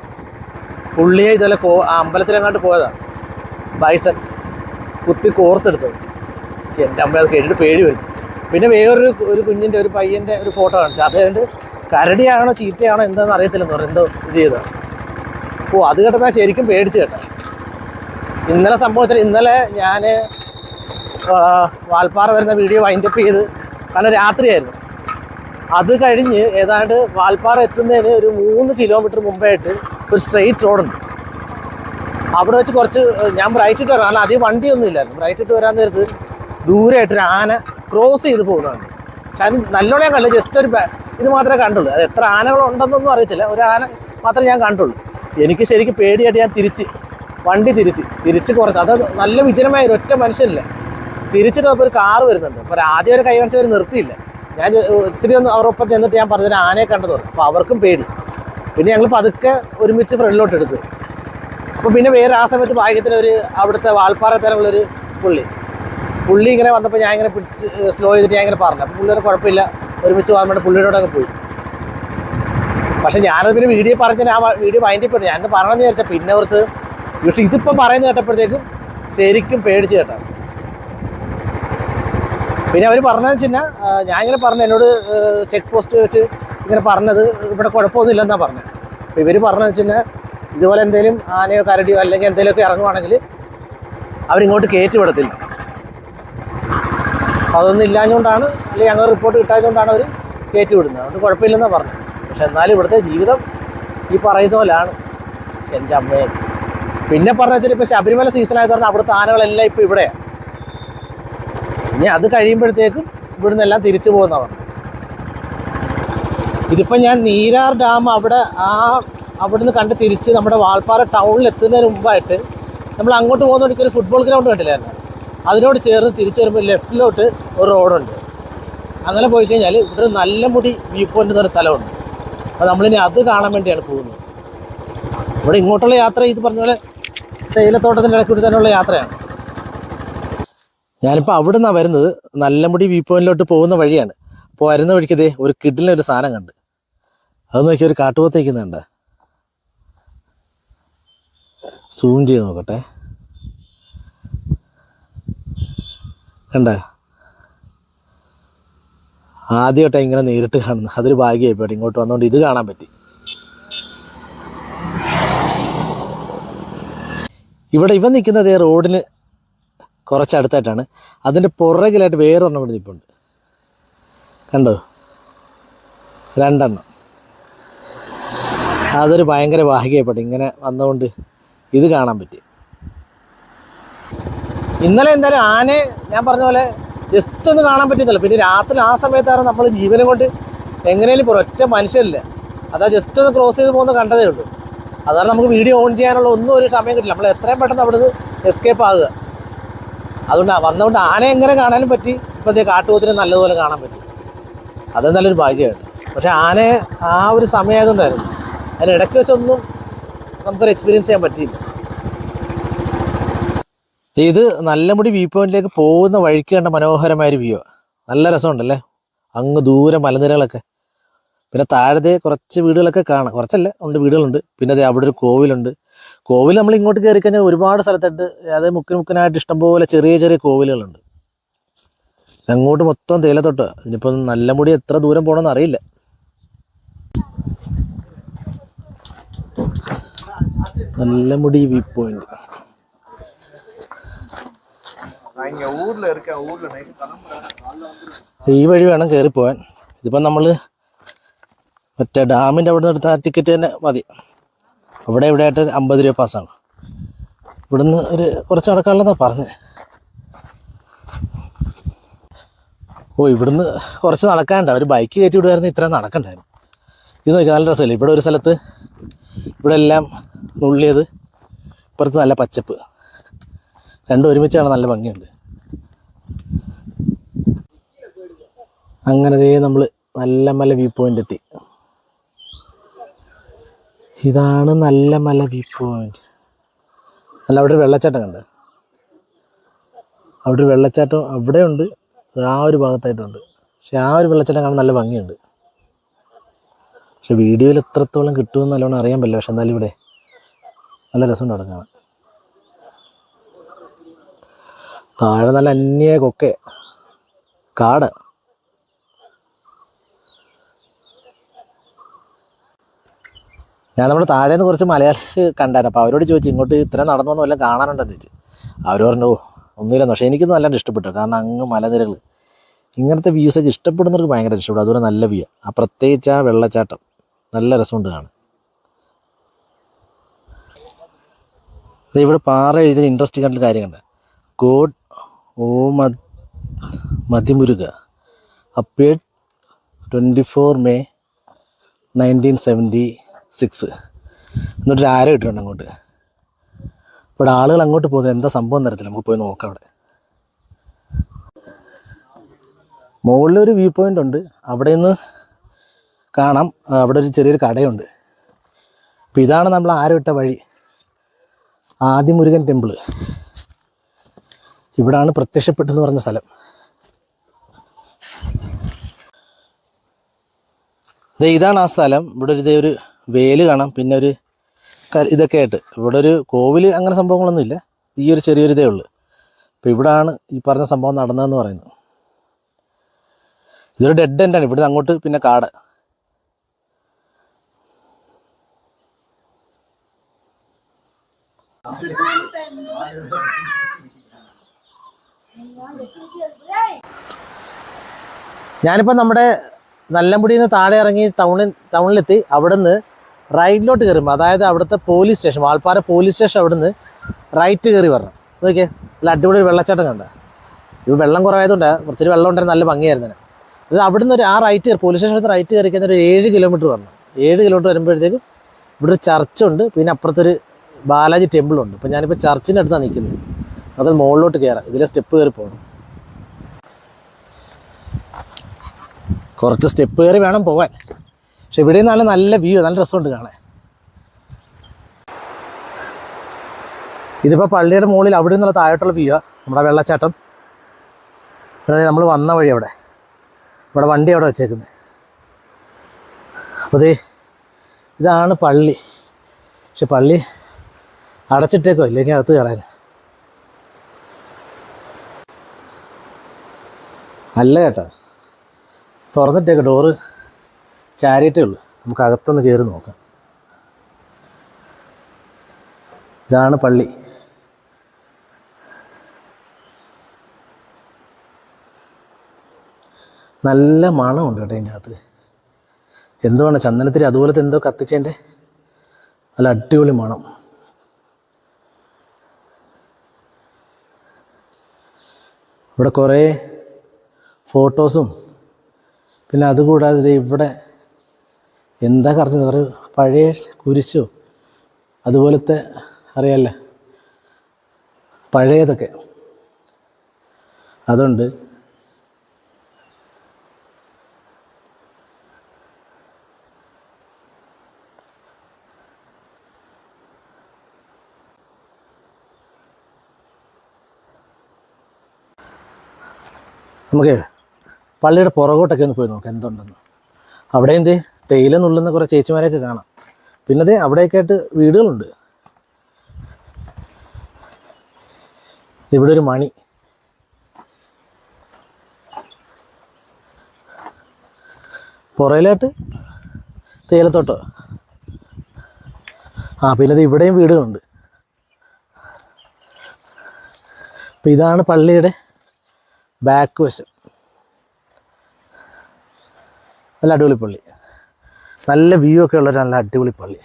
പുള്ളിയെ ഇതുപോലെ കോ അമ്പലത്തിലെങ്ങാണ്ട് പോയതാണ് ബൈസൺ കുത്തി കോർത്തെടുത്തത്. എന്റെ അമ്മ അത് കേട്ടിട്ട് പേടി വരും. പിന്നെ വേറൊരു ഒരു കുഞ്ഞിന്റെ ഒരു പയ്യന്റെ ഒരു ഫോട്ടോ കാണിച്ചു. അത് കണ്ട് കരടിയാണോ ചീത്തയാണോ എന്താണെന്ന് അറിയത്തില്ലെന്ന് പറഞ്ഞു. എന്തോ ഇത് ചെയ്തത്. ഓ അത് കേട്ടപ്പോൾ ശരിക്കും പേടിച്ച് കേട്ടോ ഇന്നലെ സംഭവിച്ചാൽ ഇന്നലെ ഞാൻ വാൽപ്പാറ വരുന്ന വീഡിയോ വൈൻഡപ്പ് ചെയ്ത്. കാരണം രാത്രിയായിരുന്നു. അത് കഴിഞ്ഞ് ഏതാണ്ട് വാൽപ്പാറ എത്തുന്നതിന് ഒരു മൂന്ന് കിലോമീറ്റർ മുമ്പായിട്ട് ഒരു സ്ട്രെയിറ്റ് റോഡുണ്ട് അവിടെ വെച്ച് കുറച്ച് ഞാൻ ബ്രൈറ്റ് ഇട്ട് വരാം. കാരണം അധികം വണ്ടിയൊന്നും ഇല്ലായിരുന്നു. ബ്രൈറ്റ് ഇട്ട് വരാൻ നേരത്ത് ദൂരമായിട്ടൊരു ആന ക്രോസ് ചെയ്ത് പോകുന്നതാണ് പക്ഷെ അതിന് നല്ലോണം കണ്ടില്ല ജസ്റ്റ് ഒരു ഇത് മാത്രമേ കണ്ടുള്ളൂ. അത് എത്ര ആനകളുണ്ടെന്നൊന്നും അറിയത്തില്ല. ഒരു ആന മാത്രമേ ഞാൻ കണ്ടുള്ളൂ. എനിക്ക് ശരിക്കും പേടിയായിട്ട് ഞാൻ തിരിച്ച് വണ്ടി തിരിച്ച് തിരിച്ച് കുറച്ച്. അത് നല്ല വിജനമായ ഒറ്റ മനുഷ്യനില്ല. തിരിച്ചിട്ട് അപ്പോൾ ഒരു കാർ വരുന്നുണ്ട്. അപ്പോൾ ആദ്യം ഒരു കൈ കാണിച്ചവർ നിർത്തിയില്ല. ഞാൻ ഇച്ചിരി ഒന്ന് അവരൊപ്പം ചെന്നിട്ട് ഞാൻ പറഞ്ഞൊരു ആനയെ കണ്ടത് അപ്പോൾ അവർക്കും പേടി. പിന്നെ ഞങ്ങൾ പതുക്കെ ഒരുമിച്ച് ഫ്രണ്ടിലോട്ട് എടുത്തു. അപ്പോൾ പിന്നെ വേറെ ആ സമയത്ത് ഭാഗ്യത്തിന് ഒരു അവിടുത്തെ വാൾപ്പാറ തരമുള്ളൊരു പുള്ളി. പുള്ളി ഇങ്ങനെ വന്നപ്പോൾ ഞാൻ ഇങ്ങനെ പിടിച്ച് സ്ലോ ചെയ്തിട്ട് ഞാൻ ഇങ്ങനെ പറഞ്ഞു. അപ്പോൾ പുള്ളിയുടെ കുഴപ്പമില്ല. ഒരുമിച്ച് പോകാൻ വേണ്ടി അങ്ങ് പോയി. പക്ഷെ ഞാനത് പിന്നെ വീഡിയോ പറഞ്ഞ ആ വീഡിയോ മൈൻഡിൽ പെട്ടു. ഞാൻ പറയണമെന്ന് വിചാരിച്ചാൽ പിന്നെ അവർക്ക് പക്ഷെ ഇതിപ്പം പറയുന്നത് കേട്ടപ്പോഴത്തേക്കും ശരിക്കും പേടിച്ച് കേട്ടോ പിന്നെ അവർ പറഞ്ഞു വെച്ചാൽ ഞാൻ ഇങ്ങനെ പറഞ്ഞു എന്നോട് ചെക്ക് പോസ്റ്റ് വെച്ച് ഇങ്ങനെ പറഞ്ഞത് ഇവിടെ കുഴപ്പമൊന്നും ഇല്ലെന്നാണ് പറഞ്ഞത്. അപ്പോൾ ഇവർ പറഞ്ഞു വെച്ച് കഴിഞ്ഞാൽ ഇതുപോലെ എന്തെങ്കിലും ആനയോ കരടിയോ അല്ലെങ്കിൽ എന്തെങ്കിലുമൊക്കെ ഇറങ്ങുവാണെങ്കിൽ അവരിങ്ങോട്ട് കയറ്റി വിടത്തില്ല. അതൊന്നും ഇല്ലാഞ്ഞുകൊണ്ടാണ് അല്ലെങ്കിൽ ഞങ്ങൾ റിപ്പോർട്ട് കിട്ടാഞ്ഞുകൊണ്ടാണ് അവർ കയറ്റി വിടുന്നത്. അതുകൊണ്ട് കുഴപ്പമില്ലെന്നാണ് പറഞ്ഞത്. പക്ഷെ എന്നാലും ഇവിടുത്തെ ജീവിതം ഈ പറയുന്ന പോലെയാണ്. എന്റെ അമ്മയെ പിന്നെ പറഞ്ഞു വെച്ചാൽ ഇപ്പോൾ ശബരിമല സീസൺ ആയത് കാരണം അവിടുത്തെ ആനകളെല്ലാം ഇപ്പോൾ ഇവിടെയാണ് ഇനി അത് കഴിയുമ്പോഴത്തേക്കും ഇവിടുന്ന് എല്ലാം തിരിച്ചു പോകുന്നവർ ഇതിപ്പോൾ ഞാൻ നീരാർ ഡാം അവിടെ ആ അവിടുന്ന് കണ്ട് തിരിച്ച് നമ്മുടെ വാൾപ്പാറ ടൗണിൽ എത്തുന്നതിന് മുമ്പായിട്ട് നമ്മൾ അങ്ങോട്ട് പോകുന്ന ഒരു ഫുട്ബോൾ ഗ്രൗണ്ട് കണ്ടില്ലായിരുന്നു അതിനോട് ചേർന്ന് തിരിച്ചു വരുമ്പോൾ ലെഫ്റ്റിലോട്ട് ഒരു റോഡുണ്ട് അങ്ങനെ പോയി കഴിഞ്ഞാൽ ഇവിടെ നല്ല മുടി വ്യൂ പോയിന്റ് എന്നൊരു സ്ഥലമുണ്ട്. അപ്പോൾ നമ്മളിനി അത് കാണാൻ വേണ്ടിയാണ് പോകുന്നത്. ഇവിടെ ഇങ്ങോട്ടുള്ള യാത്ര ഇത് പറഞ്ഞ പോലെ തേയിലത്തോട്ടത്തിന്റെ ഇടയ്ക്ക് കൂടി തന്നെയുള്ള യാത്രയാണ്. ഞാനിപ്പോൾ അവിടെ നിന്നാണ് വരുന്നത്. നല്ലമുടി വ്യൂ പോയിന്റിലോട്ട് പോകുന്ന വഴിയാണ്. അപ്പോൾ വരുന്ന വഴിക്ക് ഇതേ ഒരു കിഡിലിന് ഒരു സാധനം കണ്ട്. അത് നോക്കി ഒരു കാട്ടുപോത്തേക്കുന്നുണ്ട് സൂം ചെയ്ത് നോക്കട്ടെ. കണ്ട? ആദ്യമായിട്ടാണ് ഇങ്ങനെ നേരിട്ട് കാണുന്നത്. അതൊരു ഭാഗ്യമായി പോട്ടെ ഇങ്ങോട്ട് വന്നുകൊണ്ട് ഇത് കാണാൻ പറ്റി. ഇവിടെ ഇവൻ നിൽക്കുന്നത് റോഡിന് കുറച്ചടുത്തായിട്ടാണ് അതിന്റെ പുറകിലായിട്ട് വേറൊരെണ്ണം ഇവിടെ നിൽപ്പുണ്ട് കണ്ടോ? രണ്ടെണ്ണം. അതൊരു ഭയങ്കര ഭാഗ്യപ്പെട്ടു ഇങ്ങനെ വന്നുകൊണ്ട് ഇത് കാണാൻ പറ്റി. ഇന്നലെ എന്തായാലും ആനയെ ഞാൻ പറഞ്ഞ പോലെ ജസ്റ്റ് ഒന്ന് കാണാൻ പറ്റുന്നില്ല പിന്നെ രാത്രി ആ സമയത്താണ് നമ്മൾ ജീവനം കൊണ്ട് എങ്ങനെയും ഇപ്പോൾ ഒറ്റ മനുഷ്യരില്ല അതാ ജസ്റ്റ് ഒന്ന് ക്രോസ് ചെയ്ത് പോകുന്ന കണ്ടതേ ഉള്ളൂ. അതാണ് നമുക്ക് വീഡിയോ ഓൺ ചെയ്യാനുള്ള ഒന്നും ഒരു സമയം കിട്ടില്ല. നമ്മൾ എത്രയും പെട്ടെന്ന് അവിടുന്ന് എസ്കേപ്പ് ആകുക അതുകൊണ്ട് വന്നുകൊണ്ട് ആന എങ്ങനെ കാണാനും പറ്റി? ഇപ്പോഴത്തെ കാട്ടുപോത്തിനെ നല്ലതുപോലെ കാണാൻ പറ്റി. അത് നല്ലൊരു ഭാഗ്യമാണ്. പക്ഷേ ആനയെ ആ ഒരു സമയമായതുകൊണ്ടായിരുന്നു അതിന് ഇടയ്ക്ക് വെച്ചൊന്നും നമുക്കൊരു എക്സ്പീരിയൻസ് ചെയ്യാൻ പറ്റിയില്ല. ഇത് നല്ലമുടി വ്യൂ പോയിന്റിലേക്ക് പോകുന്ന വഴിക്ക് കണ്ട മനോഹരമായ ഒരു വ്യൂ നല്ല രസമുണ്ടല്ലേ? അങ്ങ് ദൂരെ മലനിരകളൊക്കെ. പിന്നെ താഴത്തെ കുറച്ച് വീടുകളൊക്കെ കാണാം. കുറച്ചല്ല ഉണ്ട് വീടുകളുണ്ട്. പിന്നെ അതെ അവിടെ ഒരു കോവിലുണ്ട്. കോവിൽ നമ്മൾ ഇങ്ങോട്ട് കയറി കഴിഞ്ഞാൽ ഒരുപാട് സ്ഥലത്തായിട്ട് അതായത് മുക്കിന് മുക്കിനായിട്ട് ഇഷ്ടംപോലെ ചെറിയ ചെറിയ കോവിലുകളുണ്ട്. അങ്ങോട്ട് മൊത്തം തേയിലത്തൊട്ട് ഇനിയിപ്പം നല്ല മുടി എത്ര ദൂരം പോകണമെന്ന് അറിയില്ല. നല്ല മുടി വ്യൂ പോയിന്റ്. ഈ വഴി വേണം കയറി പോവാൻ ഇതിപ്പം നമ്മൾ മറ്റേ ഡാമിന്റെ അവിടെ നിന്ന് എടുത്ത ടിക്കറ്റ് തന്നെ മതി. അവിടെ ഇവിടെ ആയിട്ട് അമ്പത് രൂപ പാസ്സാണ്. ഇവിടുന്ന് ഒരു കുറച്ച് നടക്കാനുള്ളതാണ് പറഞ്ഞത് ഓ ഇവിടുന്ന് കുറച്ച് നടക്കാനുണ്ട്. അവർ ബൈക്ക് കയറ്റി വിടുമായിരുന്നു ഇത്ര നടക്കണ്ടായിരുന്നു. ഇത് നോക്കി നല്ല രസമല്ലേ? ഇവിടെ ഒരു സ്ഥലത്ത് ഇവിടെ എല്ലാം നുള്ളിയത് ഇപ്പുറത്ത് നല്ല പച്ചപ്പ്. രണ്ടും ഒരുമിച്ചാണ് നല്ല ഭംഗിയുണ്ട്. അങ്ങനെ നമ്മൾ നല്ല നല്ല വ്യൂ പോയിന്റ് എത്തി. ഇതാണ് നല്ല മല വ്യൂ പോയിന്റ് അല്ല അവിടെ ഒരു വെള്ളച്ചാട്ടം കണ്ട്. അവിടെ ഒരു വെള്ളച്ചാട്ടം അവിടെ ഉണ്ട് ആ ഒരു ഭാഗത്തായിട്ടുണ്ട്. പക്ഷെ ആ ഒരു വെള്ളച്ചാട്ടം കാണാൻ നല്ല ഭംഗിയുണ്ട്. പക്ഷെ വീഡിയോയിൽ എത്രത്തോളം കിട്ടുമെന്ന് നല്ലോണം അറിയാൻ പറ്റില്ല. പക്ഷെ എന്നാലും ഇവിടെ നല്ല രസമുണ്ട് അവിടെ കാണാൻ. താഴെ നല്ല അന്യ കൊക്കെ. കാട്. ഞാൻ നമ്മുടെ താഴെ നിന്ന് കുറച്ച് മലയാളി കണ്ടായിരുന്നു. അപ്പോൾ അവരോട് ചോദിച്ചു ഇങ്ങോട്ട് ഇത്ര നടന്നു വല്ല കാണാനുണ്ടെന്ന് ചോദിച്ചു. അവർ പറഞ്ഞു "ഓ, ഒന്നുമില്ല പക്ഷേ എനിക്കൊന്നും നല്ലതായിട്ട് ഇഷ്ടപ്പെട്ടു. കാരണം അങ്ങ് മലനിരകൾ ഇങ്ങനത്തെ വ്യൂസൊക്കെ ഇഷ്ടപ്പെടുന്നവർക്ക് ഭയങ്കര ഇഷ്ടപ്പെടും അതുപോലെ നല്ല വ്യൂ ആ. പ്രത്യേകിച്ച് ആ വെള്ളച്ചാട്ടം. നല്ല രസമുണ്ട് കാണാൻ. ഇവിടെ പാറ എഴുതിയ ഇൻട്രസ്റ്റിംഗ് ആയിട്ടുള്ള കണ്ട. ഗോഡ് ഓ മതിമുരുക appeared twenty four May nineteen seventy six എന്നിട്ടൊരു ആരോ ഇട്ടിട്ടുണ്ട് അങ്ങോട്ട്? ഇവിടെ ആളുകൾ അങ്ങോട്ട് പോകുന്നത് എന്താ സംഭവം തരത്തില്ല നമുക്ക് പോയി നോക്കാം അവിടെ. മുകളിലൊരു വ്യൂ പോയിന്റ് ഉണ്ട്. അവിടെ നിന്ന് കാണാം അവിടെ ഒരു ചെറിയൊരു കടയുണ്ട്. അപ്പോൾ ഇതാണ് നമ്മൾ ആരോ ഇട്ട വഴി. ആദിമുരുകൻ ടെമ്പിൾ ഇവിടാണ് പ്രത്യക്ഷപ്പെട്ടെന്ന് പറഞ്ഞ സ്ഥലം. ഇതാണ് ആ സ്ഥലം. ഇവിടെ ഇതേ ഒരു വേൽ കാണാം. പിന്നെ ഒരു ഇതൊക്കെ ആയിട്ട്. ഇവിടെ ഒരു കോവിൽ അങ്ങനെ സംഭവങ്ങളൊന്നും ഇല്ല. ഈ ഒരു ചെറിയൊരു ഇതേ ഉള്ളൂ. അപ്പോൾ ഇവിടാണ് ഈ പറഞ്ഞ സംഭവം നടന്നതെന്ന് പറയുന്നത്. ഇതൊരു ഡെഡ് എൻഡാണ് ഇവിടുന്ന് അങ്ങോട്ട് പിന്നെ കാട്. ഞാനിപ്പോൾ നമ്മുടെ നല്ലമ്പുടിയിൽ നിന്ന് താഴെ ഇറങ്ങി ടൗണിൽ ടൗണിലെത്തി അവിടുന്ന് റൈറ്റിലോട്ട് കയറുമ്പോൾ അതായത് അവിടുത്തെ police station Valparai police station അവിടുന്ന് റൈറ്റ് കയറി വരണം. നോക്കിയേ നല്ല അടിപൊളി വെള്ളച്ചാട്ടം കണ്ട. ഇത് വെള്ളം കുറവായതുകൊണ്ട് കുറച്ചൊരു വെള്ളം ഉണ്ടായിരുന്നു നല്ല ഭംഗിയായിരുന്നു അത് അവിടുന്ന് ഒരു ആ റൈറ്റ് കയറി പോലീസ് സ്റ്റേഷനത്ത് റൈറ്റ് കയറി കഴിഞ്ഞാൽ ഒരു ഏഴ് കിലോമീറ്റർ വരണം. ഏഴ് കിലോമീറ്റർ വരുമ്പോഴത്തേക്കും ഇവിടെ ഒരു ചർച്ചുണ്ട് പിന്നെ അപ്പുറത്തൊരു ബാലാജി ടെമ്പിളുണ്ട് അപ്പോൾ ഞാനിപ്പോൾ ചർച്ചിന്റെ അടുത്താണ് നിൽക്കുന്നത്. അപ്പോൾ മുകളിലോട്ട് കയറാം. ഇതിലെ സ്റ്റെപ്പ് കയറി പോകണം കുറച്ച് സ്റ്റെപ്പ് കയറി വേണം പോകാൻ പക്ഷെ ഇവിടെ നിന്നാണ് നല്ല വ്യൂ നല്ല രസമുണ്ട് കാണാൻ. ഇതിപ്പോൾ പള്ളിയുടെ മുകളിൽ അവിടെ നിന്നുള്ള താഴോട്ടുള്ള വ്യൂ നമ്മുടെ വെള്ളച്ചാട്ടം. നമ്മൾ വന്ന വഴി അവിടെ. ഇവിടെ വണ്ടി അവിടെ വെച്ചേക്കുന്നത് അപ്പോൾ ഇതാണ് പള്ളി. പക്ഷെ പള്ളി അടച്ചിട്ടേക്കോ ഇല്ലെങ്കിൽ അകത്ത് കയറാൻ. അല്ല കേട്ടോ. തുറന്നിട്ടേക്കോ ഡോറ് ചാരിയിട്ടേ ഉള്ളൂ. നമുക്ക് അകത്തൊന്ന് കയറി നോക്കാം. ഇതാണ് പള്ളി. നല്ല മണമുണ്ട് കേട്ടോ ഇതിന്റെ അകത്ത് എന്തുവാണ് ചന്ദനത്തിരി അതുപോലത്തെ എന്തോ കത്തിച്ചതിന്റെ? നല്ല അടിപൊളി മണം. ഇവിടെ കുറേ ഫോട്ടോസും പിന്നെ അതുകൂടാതെ ഇവിടെ എന്താ കറഞ്ഞത്? ഒരു പഴയ കുരിശോ? അതുപോലത്തെ അറിയാമല്ലേ പഴയതൊക്കെ. അതുണ്ട്. നമുക്ക് പള്ളിയുടെ പുറകോട്ടൊക്കെ ഒന്ന് പോയി നോക്കാം. എന്തുണ്ടെന്ന്. അവിടെ എന്ത്? തേയില നുള്ളുന്ന കുറേ ചേച്ചിമാരെയൊക്കെ കാണാം. പിന്നെ ദേ അവിടെയൊക്കെ ആയിട്ട് വീടുകളുണ്ട്. ഇവിടെ ഒരു മണി. പുറയിലായിട്ട് തേയിലത്തോട്ടോ. ആ പിന്നെ ദേ ഇവിടെയും വീടുകളുണ്ട്. അപ്പം ഇതാണ് പള്ളിയുടെ ബാക്ക് വശം. നല്ല അടിപൊളി പള്ളി. നല്ല വ്യൂ ഒക്കെ ഉള്ള നല്ല അടിപൊളി പള്ളി.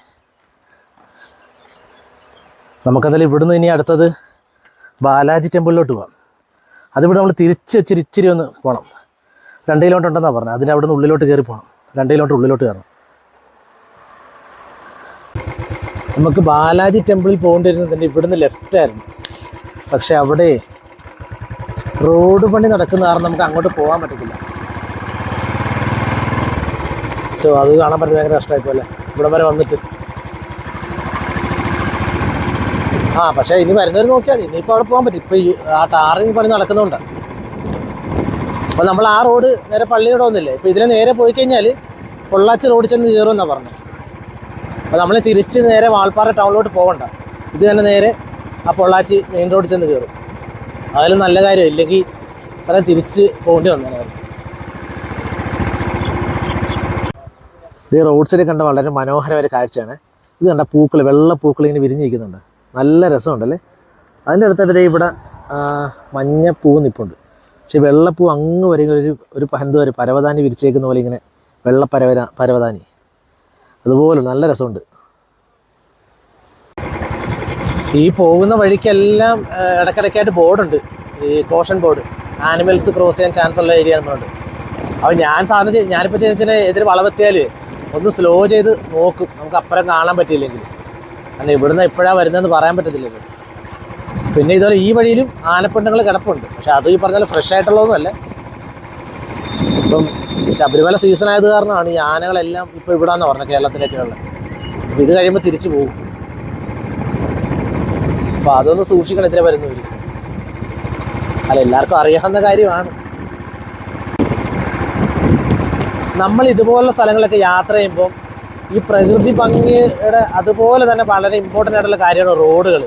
നമുക്കതിൽ ഇവിടുന്ന് ഇനി അടുത്തത് ബാലാജി ടെമ്പിളിലോട്ട് പോകാം അതിവിടെ നമ്മൾ തിരിച്ച് ഇച്ചിരി ഒന്ന് പോകണം രണ്ട് കിലോമീറ്റർ ഉണ്ടെന്നാണ് പറഞ്ഞത്. അതിന് അവിടെ നിന്ന് ഉള്ളിലോട്ട് കയറി പോകണം രണ്ട് കിലോമീറ്റർ ഉള്ളിലോട്ട് കയറണം നമുക്ക് ബാലാജി ടെമ്പിളിൽ പോകേണ്ടിരുന്നതിന്റെ ഇവിടുന്ന് ലെഫ്റ്റ് ആയിരുന്നു. പക്ഷെ അവിടെ റോഡ് പണി നടക്കുന്ന കാരണം നമുക്ക് അങ്ങോട്ട് പോകാൻ പറ്റത്തില്ല. സോ അത് കാണാൻ പറ്റുന്ന ഭയങ്കര കഷ്ടമായി പോലെ ഇവിടെ വരെ വന്നിട്ട്. ആ പക്ഷേ ഇനി വരുന്നവർ നോക്കിയാൽ മതി. ഇനിയിപ്പോൾ അവിടെ പോകാൻ പറ്റും. ഇപ്പോൾ ഈ ആ ടാറിങ് പണി നടക്കുന്നുണ്ട്. അപ്പോൾ നമ്മൾ ആ റോഡ് നേരെ പള്ളിയോടെ ഒന്നില്ലേ? ഇപ്പോൾ ഇതിനെ നേരെ പോയി കഴിഞ്ഞാൽ പൊള്ളാച്ചി റോഡ് ചെന്ന് കയറുമെന്നാണ് പറഞ്ഞത് അപ്പോൾ നമ്മൾ തിരിച്ച് നേരെ വാൾപ്പാറ ടൗണിലോട്ട് പോകണ്ട ഇത് തന്നെ നേരെ ആ പൊള്ളാച്ചി മെയിൻ റോഡിൽ ചെന്ന് കയറും അതിലും നല്ല കാര്യം ഇല്ലെങ്കിൽ അത്ര തിരിച്ച് പോകേണ്ടി വന്നേനായിരുന്നു ഇത് റോഡ് സൈഡിൽ കണ്ട വളരെ മനോഹരമായ കാഴ്ചയാണ്. ഇത് കണ്ട പൂക്കൾ വെള്ള പൂക്കൾ ഇങ്ങനെ വിരിഞ്ഞിരിക്കുന്നുണ്ട്. നല്ല രസമുണ്ടല്ലേ? അതിന്റെ അടുത്തായിട്ട് ഇവിടെ മഞ്ഞ പൂ നിൽപ്പുണ്ട് പക്ഷേ വെള്ളപ്പൂ അങ്ങ് വരെ ഒരു ഒരു പന്ത് വരെ പരവതാനി വിരിച്ചേക്കുന്ന പോലെ ഇങ്ങനെ വെള്ള പരവതാനി. അതുപോലെ നല്ല രസമുണ്ട്. ഈ പോകുന്ന വഴിക്കെല്ലാം ഇടയ്ക്കിടയ്ക്കായിട്ട് ബോർഡുണ്ട്. ഈ കോഷൻ ബോർഡ്. ആനിമൽസ് ക്രോസ് ചെയ്യാൻ ചാൻസ് ഉള്ള ഏരിയ എന്നുണ്ട്. അപ്പോൾ ഞാൻ സാധനം ഞാനിപ്പോൾ ചെയ്യുന്ന എതിര് വളവെത്തിയാൽ ഒന്ന് സ്ലോ ചെയ്ത് നോക്കും. നമുക്ക് അപ്പുറം കാണാൻ പറ്റിയില്ലെങ്കിൽ. അല്ല ഇവിടുന്ന് എപ്പോഴാണ് വരുന്നതെന്ന് പറയാൻ പറ്റത്തില്ലല്ലോ. പിന്നെ ഇതുപോലെ ഈ വഴിയിലും ആനപ്പിണ്ടങ്ങൾ കിടപ്പുണ്ട്. പക്ഷെ അത് ഈ പറഞ്ഞാൽ ഫ്രഷ് ആയിട്ടുള്ളതൊന്നുമല്ല. ഇപ്പം ശബരിമല സീസൺ ആയത് കാരണമാണ് ഈ ആനകളെല്ലാം ഇപ്പോൾ ഇവിടാന്ന് പറഞ്ഞത് കേരളത്തിലേക്ക് ഉള്ളത് അപ്പോൾ ഇത് കഴിയുമ്പോൾ തിരിച്ചു പോകും. അപ്പോൾ അതൊന്ന് സൂക്ഷിക്കണം ഇതിലെ വരുന്നവർ അല്ല എല്ലാവർക്കും അറിയാവുന്ന കാര്യമാണ്. നമ്മൾ ഇതുപോലുള്ള സ്ഥലങ്ങളൊക്കെ യാത്ര ചെയ്യുമ്പോൾ ഈ പ്രകൃതി ഭംഗിയുടെ അതുപോലെ തന്നെ വളരെ ഇമ്പോർട്ടന്റ് ആയിട്ടുള്ള കാര്യമാണ് റോഡുകൾ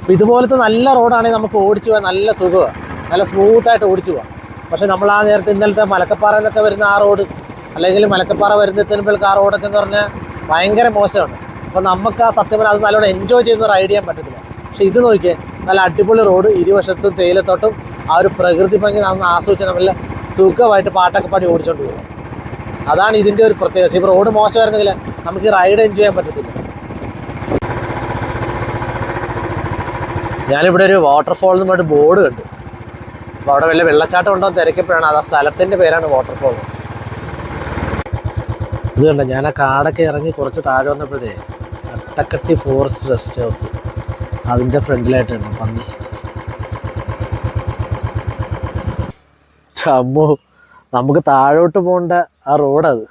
അപ്പോൾ ഇതുപോലത്തെ നല്ല റോഡാണെങ്കിൽ നമുക്ക് ഓടിച്ചു പോകാൻ നല്ല സുഖമാണ്. നല്ല സ്മൂത്തായിട്ട് ഓടിച്ചു പോകാം. പക്ഷേ നമ്മൾ ആ നേരത്തെ ഇന്നലത്തെ മലക്കപ്പാറ എന്നൊക്കെ വരുന്ന ആ റോഡ് അല്ലെങ്കിൽ മലക്കപ്പാറ വരുന്നതിനുമ്പോഴേക്ക് ആ റോഡൊക്കെ എന്ന് പറഞ്ഞാൽ ഭയങ്കര മോശമാണ്. അപ്പോൾ നമുക്ക് ആ സത്യം അത് നല്ലോണം എൻജോയ് ചെയ്യുന്ന റൈഡ് ചെയ്യാൻ പറ്റത്തില്ല. പക്ഷേ ഇത് നോക്കിയേ നല്ല അടിപൊളി റോഡ് ഇരുവശത്തും തേയിലത്തോട്ടും ആ ഒരു പ്രകൃതി ഭംഗി നമ്മൾ ആസ്വദിച്ച് നമ്മൾ സുഖമായിട്ട് പാട്ടൊക്കെ പാടി ഓടിച്ചോണ്ട് പോകും അതാണ് ഇതിന്റെ ഒരു പ്രത്യേകത. ഇപ്പോൾ റോഡ് മോശമായിരുന്നെങ്കിൽ നമുക്ക് റൈഡ് എൻജോയ് ചെയ്യാൻ പറ്റത്തില്ല. ഞാനിവിടെ ഒരു വാട്ടർഫോൾ എന്ന് പറഞ്ഞിട്ട് ബോർഡ് കണ്ടു. അപ്പോൾ അവിടെ വലിയ വെള്ളച്ചാട്ടം ഉണ്ടോ തിരക്കപ്പോഴാണ് അത് ആ സ്ഥലത്തിന്റെ പേരാണ് വാട്ടർഫോൾ ഇത് കണ്ട ഞാൻ ആ കാടൊക്കെ ഇറങ്ങി കുറച്ച് താഴെ വന്നപ്പോഴേ അട്ടക്കട്ടി ഫോറസ്റ്റ് റെസ്റ്റ് ഹൗസ് അതിന്റെ ഫ്രണ്ടിലായിട്ടുണ്ട് പന്നി. നമുക്ക് താഴോട്ട് പോകേണ്ട ആ റോഡത്.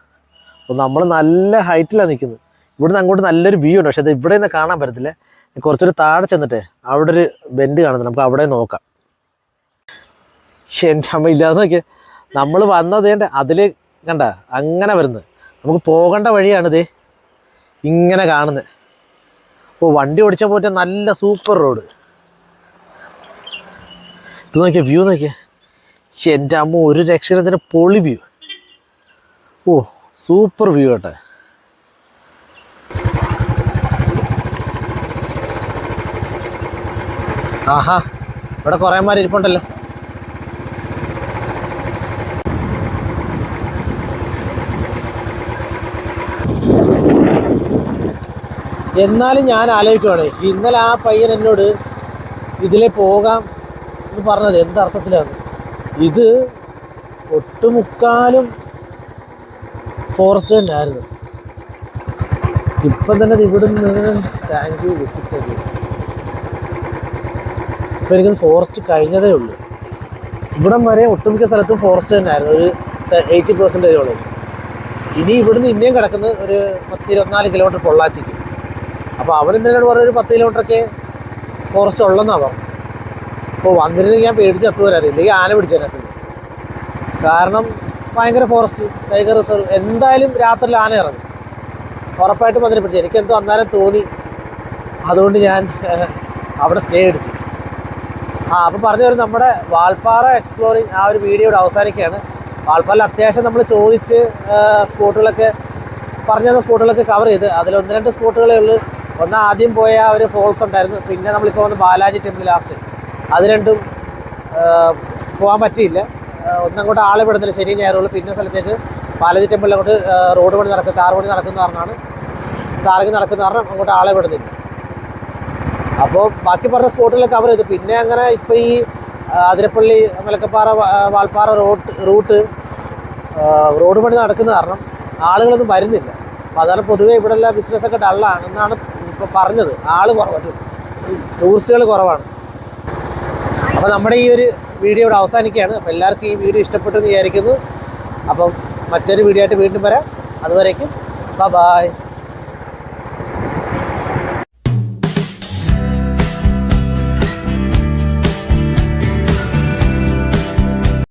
അപ്പോൾ നമ്മൾ നല്ല ഹൈറ്റിലാണ് നിൽക്കുന്നത് ഇവിടുന്ന് അങ്ങോട്ട് നല്ലൊരു വ്യൂ ഉണ്ട്. പക്ഷെ അത് ഇവിടെ നിന്ന് കാണാൻ പറ്റത്തില്ല. കുറച്ചൊരു താഴെ ചെന്നിട്ടേ അവിടെ ഒരു ബെൻഡ് കാണുന്നുണ്ട് നമുക്ക് അവിടെ നോക്കാം. ശരി എന്റെ അമ്മ ഇല്ലാതെ നോക്കിയേ. നമ്മൾ വന്നത് അതിൽ കണ്ട അങ്ങനെ വരുന്നത്. നമുക്ക് പോകേണ്ട വഴിയാണിത് ഇങ്ങനെ കാണുന്നത് ഓ വണ്ടി ഓടിച്ചാൽ പോറ്റ നല്ല സൂപ്പർ റോഡ്. ഇത് നോക്കിയ വ്യൂ നോക്കിയേ. എന്റെ അമ്മ ഒരു രക്ഷത്തിന് പൊളി വ്യൂ ഓ സൂപ്പർ വ്യൂ കേട്ടെ ആഹാ ഇവിടെ കുറേ മാറി ഇരിപ്പുണ്ടല്ലോ. എന്നാലും ഞാൻ ആലോചിക്കുവാണ് ഇന്നലെ ആ പയ്യൻ എന്നോട് ഇതിലെ പോകാം എന്ന് പറഞ്ഞത് എന്തർത്ഥത്തിലാണ് ഇത് ഒട്ടുമുക്കാലും ഫോറസ്റ്റ് തന്നെയായിരുന്നു ഇപ്പം തന്നെ ഇവിടെ നിന്ന് താങ്ക് യു വിസിറ്റ് ചെയ്തു ഇപ്പം എനിക്ക് ഫോറസ്റ്റ് കഴിഞ്ഞതേ ഉള്ളൂ. ഇവിടം വരെ ഒട്ടുമിക്ക സ്ഥലത്തും ഫോറസ്റ്റ് തന്നെയായിരുന്നു ഒരു എയ്റ്റി പെർസെന്റേജോളം ഇനി ഇവിടുന്ന് ഇന്നേം കിടക്കുന്നത് ഒരു പത്ത് ഇരുപത്തിനാല് കിലോമീറ്റർ പൊള്ളാച്ചിക്ക്. അപ്പോൾ അവർ എന്നോട് പറഞ്ഞ ഒരു പത്ത് കിലോമീറ്ററൊക്കെ ഫോറസ്റ്റ് ഉള്ളെന്നാണ് പറഞ്ഞു അപ്പോൾ വന്നിരുന്നെങ്കിൽ ഞാൻ പേടിച്ച് ചത്തുവരാറില്ല ഇല്ലെങ്കിൽ ആന പിടിച്ചതിനകത്ത്. കാരണം ഭയങ്കര ഫോറസ്റ്റ് ടൈഗർ റിസർവ് എന്തായാലും രാത്രിയിൽ ആന ഇറങ്ങും. ഉറപ്പായിട്ടും അതിനെ പിടിച്ചു എനിക്കെന്തോ അന്നേരം തോന്നി. അതുകൊണ്ട് ഞാൻ [LAUGHS] അവിടെ സ്റ്റേ അടിച്ചു. ആ അപ്പോൾ പറഞ്ഞു വരും നമ്മുടെ വാൾപ്പാറ എക്സ്പ്ലോറിങ് ആ ഒരു വീഡിയോ അവസാനിക്കുകയാണ്. വാൽപ്പാറയിൽ അത്യാവശ്യം നമ്മൾ ചോദിച്ച് സ്പോട്ടുകളൊക്കെ പറഞ്ഞു തന്ന സ്പോട്ടുകളൊക്കെ കവർ ചെയ്ത്. അതിൽ ഒന്ന് രണ്ട് സ്പോട്ടുകളേ ഉള്ളൂ. ഒന്ന് ആദ്യം പോയ ഒരു ഫോൾസ് ഉണ്ടായിരുന്നു. പിന്നെ നമ്മളിപ്പോൾ വന്ന് ബാലാജി ടെമ്പിൾ ലാസ്റ്റ് അത് രണ്ടും പോകാൻ പറ്റിയില്ല. ഒന്നങ്ങോട്ട് ആളെ വിടുന്നില്ല. ശനി ഞായറുകൾ പിന്നെ സ്ഥലത്തേക്ക് ബാലാജി ടെമ്പിളിൽ അങ്ങോട്ട് റോഡ് പണി നടക്കും കാർ പണി നടക്കുന്ന കാരണമാണ് കാർക്ക് നടക്കുന്ന കാരണം അങ്ങോട്ട് ആളെ വിടുന്നില്ല. അപ്പോൾ ബാക്കി പറഞ്ഞ സ്പോട്ടിലൊക്കെ അവർ ഇത് പിന്നെ അങ്ങനെ ഇപ്പോൾ ഈ Athirappilly Malakkappara Valparai road route road പണി നടക്കുന്ന കാരണം ആളുകളൊന്നും വരുന്നില്ല. അപ്പോൾ അതാണ് പൊതുവെ ഇവിടെ എല്ലാം ബിസിനസ്സൊക്കെ ഡള്ളാണ് എന്നാണ് ഇപ്പോൾ പറഞ്ഞത്. ആൾ കുറവാണ് ടൂറിസ്റ്റുകൾ കുറവാണ്. അപ്പോൾ നമ്മുടെ ഈ ഒരു വീഡിയോ ഇവിടെ അവസാനിക്കുകയാണ്. അപ്പോൾ എല്ലാവർക്കും ഈ വീഡിയോ ഇഷ്ടപ്പെട്ടെന്ന് വിചാരിക്കുന്നു. അപ്പം മറ്റൊരു വീഡിയോ ആയിട്ട് വീണ്ടും വരാം. അതുവരേക്കും ബൈ